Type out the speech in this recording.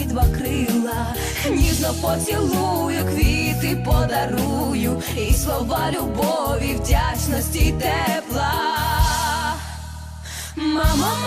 два крила, ніжно поцілую, квіти подарую, і слова любові, вдячності тепла. Мамо,